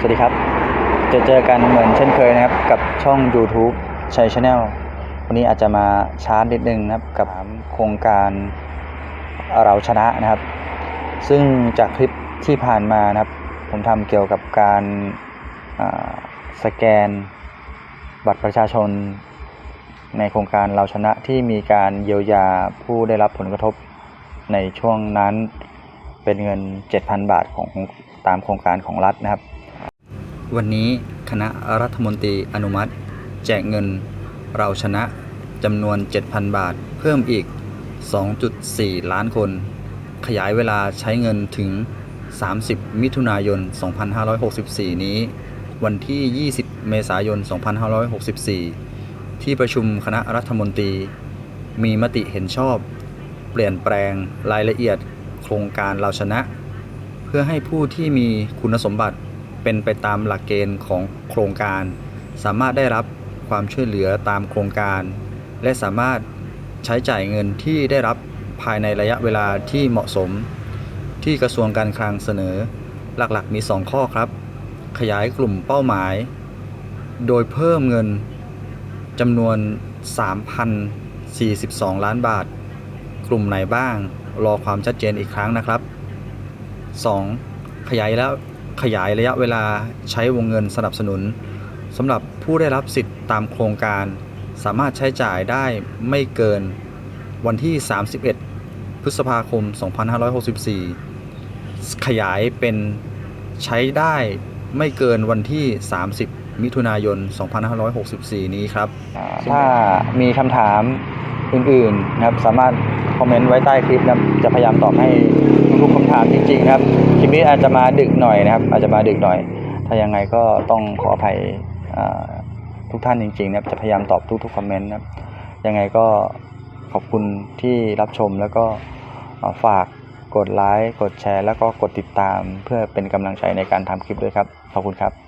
สวัสดีครับ จะเจอกันเหมือนเช่นเคยนะครับ กับช่อง YouTube ชัยชาแนลวันนี้อาจจะมาช้านิดนึงนะครับ กับโครงการเราชนะนะครับ ซึ่งจากคลิปที่ผ่านมานะครับ ผมทำเกี่ยวกับการสแกนบัตรประชาชน ในโครงการเราชนะที่มีการเยียวยาผู้ได้รับผลกระทบในช่วงนั้นเป็นเงิน 7,000 บาทของตามโครงการของรัฐนะครับ วันนี้คณะรัฐมนตรีอนุมัติ แจกเงินเราชนะจำนวน 7,000 บาท เพิ่มอีก 2.4 ล้านคน ขยายเวลาใช้เงินถึง 30 มิถุนายน 2564 นี้ วันที่ 20 เมษายน 2564 ที่ประชุมคณะรัฐมนตรี มีมติเห็นชอบ เปลี่ยนแปลงรายละเอียดโครงการเราชนะ เพื่อให้ผู้ที่มีคุณสมบัติ เป็นไปตามหลักเกณฑ์ของโครงการ สามารถได้รับความช่วยเหลือตามโครงการ และสามารถใช้จ่ายเงินที่ได้รับภายในระยะเวลาที่เหมาะสม ที่กระทรวงการคลังเสนอหลักๆมี 2 ข้อครับ ขยายกลุ่มเป้าหมาย โดยเพิ่มเงินจำนวน 3,042 ล้านบาท กลุ่มไหนบ้างรอความชัดเจนอีกครั้งนะครับ 2. ขยายแล้ว ขยายระยะเวลาใช้วงเงินสนับสนุนสำหรับผู้ได้รับสิทธิ์ตามโครงการ สามารถใช้จ่ายได้ไม่เกินวันที่ 31 พฤษภาคม 2564 ขยายเป็นใช้ได้ไม่เกินวันที่ 30 มิถุนายน 2564 นี้ครับ ถ้ามีคำถามอื่นๆนะครับ สามารถคอมเมนต์ไว้ใต้คลิปนะจะพยายามตอบให้ ทุกๆคำถามจริงๆครับคลิปนี้อาจจะมาดึกหน่อยนะครับ อาจจะมาดึกหน่อย ถ้ายังไงก็ต้องขออภัยทุกท่านจริงๆนะครับจะพยายามตอบทุกๆคอมเมนต์นะครับยังไงก็ขอบคุณที่รับชมแล้วก็ฝากกดไลค์กดแชร์ แล้วก็กดติดตาม เพื่อเป็นกำลังใจในการทำคลิปด้วยครับ ขอบคุณครับ